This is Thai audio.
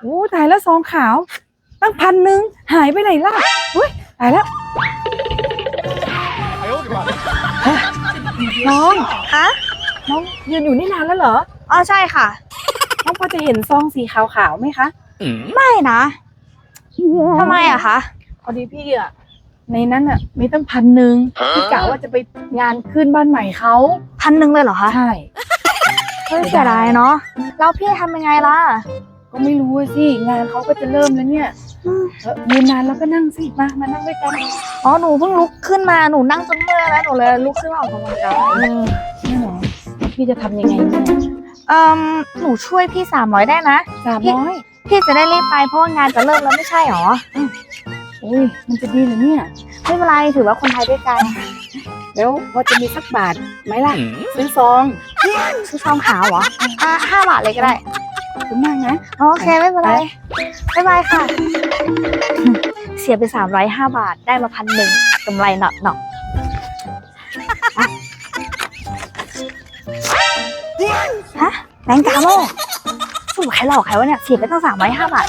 โอ้ตายแล้วซองขาว ตั้งพันหนึ่งหายไปไหนล่ะอุ้ยตายแล้วน้องคะน้องยืนอยู่นี่นานแล้วเหรออ๋อใช่ค่ะ น้องพอจะเห็นซองสีขาวๆไหมคะไม่นะทำไมอะคะพอดีพี่อะในนั้นอะมีตั้งพันหนึ่งพี่กะว่าจะไปงานขึ้นบ้านใหม่เขาพันหนึ่งเลยเหรอคะใช่เฮ้ยเสียดายเนาะแล้วพี่ทำยังไงล่ะ ก็ไม่รู้อะสิ งานเขาก็จะเริ่มแล้วเนี่ยอืมเออยืนนานแล้วก็นั่งสิ มา มานั่งด้วยกันอ๋อหนูเพิ่งลุกขึ้นมาหนูนั่งจนเมื่อยแล้วหนูเลยลุกขึ้นมาออกกำลังกายเออนี่เหรอแล้วพี่จะทำยังไงเนี่ยเอ่มหนูช่วยพี่สามร้อยได้นะสามร้อยพี่จะได้รีบไปเพราะว่างานจะเริ่มแล้วไม่ใช่หรออุ้ยมันจะดีเหรอเนี่ย ไม่เป็นไรถือว่าคนไทยด้วยกัน แล้วพอจะมีสักบาทไหมล่ะซื้อซองซื้อซองขาวเหรออะห้าบาทเลยก็ได้ ขอบคุณมากนะ โอเคไม่เป็นไรบ๊ายบายค่ะ เสียไปสามร้อยห้าบาทได้มาพันหนึ่งกำไรหนอหนอฮะแบงก์กาโมสรุปใครหลอกใครวะเนี่ยเสียไปตั้งสามร้อยห้าบาท